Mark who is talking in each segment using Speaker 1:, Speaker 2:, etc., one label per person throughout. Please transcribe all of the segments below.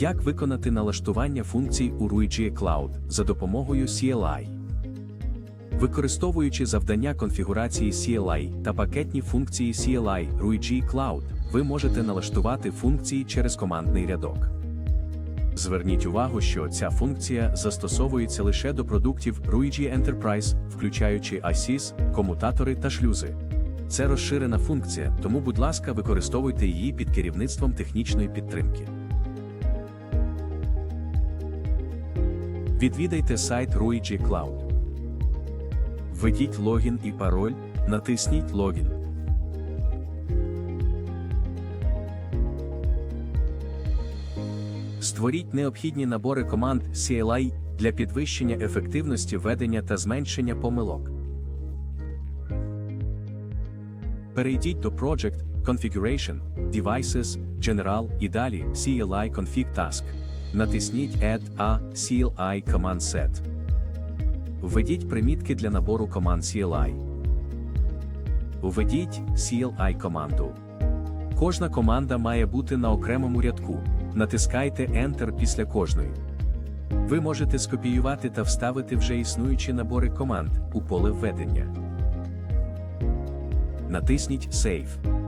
Speaker 1: Як виконати налаштування функцій у Ruigi Cloud за допомогою CLI? Використовуючи завдання конфігурації CLI та пакетні функції CLI Ruigi Cloud, ви можете налаштувати функції через командний рядок. Зверніть увагу, що ця функція застосовується лише до продуктів Ruigi Enterprise, включаючи ISIS, комутатори та шлюзи. Це розширена функція, тому, будь ласка, використовуйте її під керівництвом технічної підтримки. Відвідайте сайт Ruigi Cloud. Введіть логін і пароль, натисніть логін. Створіть необхідні набори команд CLI для підвищення ефективності ведення та зменшення помилок. Перейдіть до Project, Configuration, Devices, General і далі CLI Config Task. Натисніть Add a CLI Command Set. Введіть примітки для набору команд CLI. Введіть CLI команду. Кожна команда має бути на окремому рядку. Натискайте Enter після кожної. Ви можете скопіювати та вставити вже існуючі набори команд у поле введення. Натисніть Save.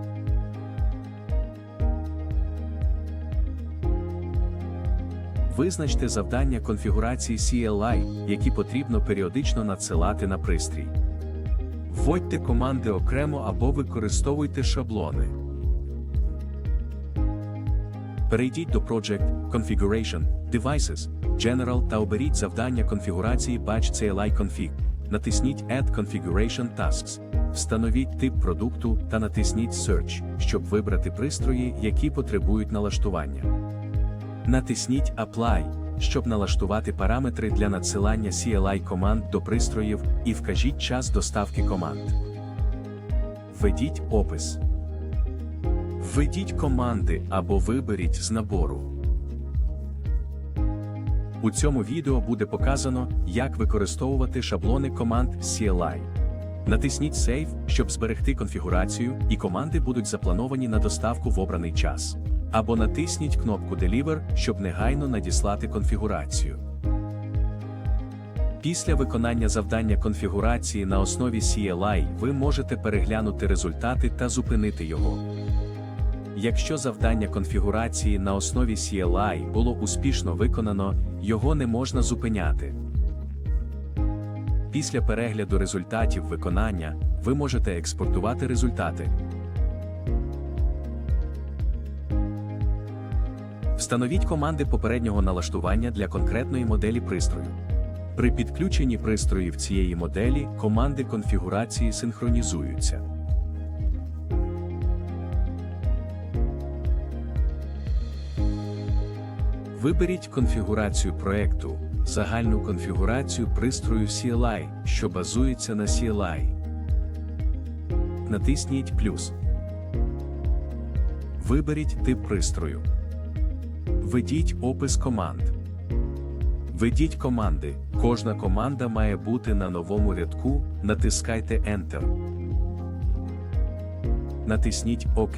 Speaker 1: Визначте завдання конфігурації CLI, які потрібно періодично надсилати на пристрій. Вводьте команди окремо або використовуйте шаблони. Перейдіть до Project, Configuration, Devices, General та оберіть завдання конфігурації Batch CLI Config. Натисніть Add Configuration Tasks. Встановіть тип продукту та натисніть Search, щоб вибрати пристрої, які потребують налаштування. Натисніть Apply, щоб налаштувати параметри для надсилання CLI команд до пристроїв і вкажіть час доставки команд. Введіть опис. Введіть команди або виберіть з набору. У цьому відео буде показано, як використовувати шаблони команд CLI. Натисніть Save, щоб зберегти конфігурацію, і команди будуть заплановані на доставку в обраний час. Або натисніть кнопку Deliver, щоб негайно надіслати конфігурацію. Після виконання завдання конфігурації на основі CLI ви можете переглянути результати та зупинити його. Якщо завдання конфігурації на основі CLI було успішно виконано, його не можна зупиняти. Після перегляду результатів виконання ви можете експортувати результати. Встановіть команди попереднього налаштування для конкретної моделі пристрою. При підключенні пристроїв цієї моделі команди конфігурації синхронізуються. Виберіть конфігурацію проекту, загальну конфігурацію пристрою CLI, що базується на CLI. Натисніть плюс. Виберіть тип пристрою. Введіть опис команд. Введіть команди. Кожна команда має бути на новому рядку. Натискайте Enter. Натисніть ОК.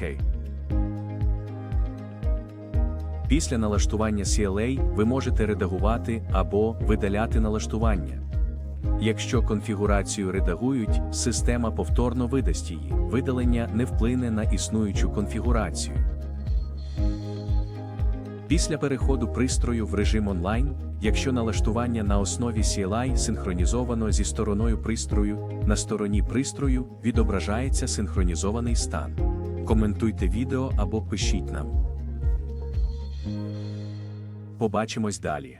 Speaker 1: Після налаштування CLA ви можете редагувати або видаляти налаштування. Якщо конфігурацію редагують, система повторно видасть її. Видалення не вплине на існуючу конфігурацію. Після переходу пристрою в режим онлайн, якщо налаштування на основі CLI синхронізовано зі стороною пристрою, на стороні пристрою відображається синхронізований стан. Коментуйте відео або пишіть нам. Побачимось далі.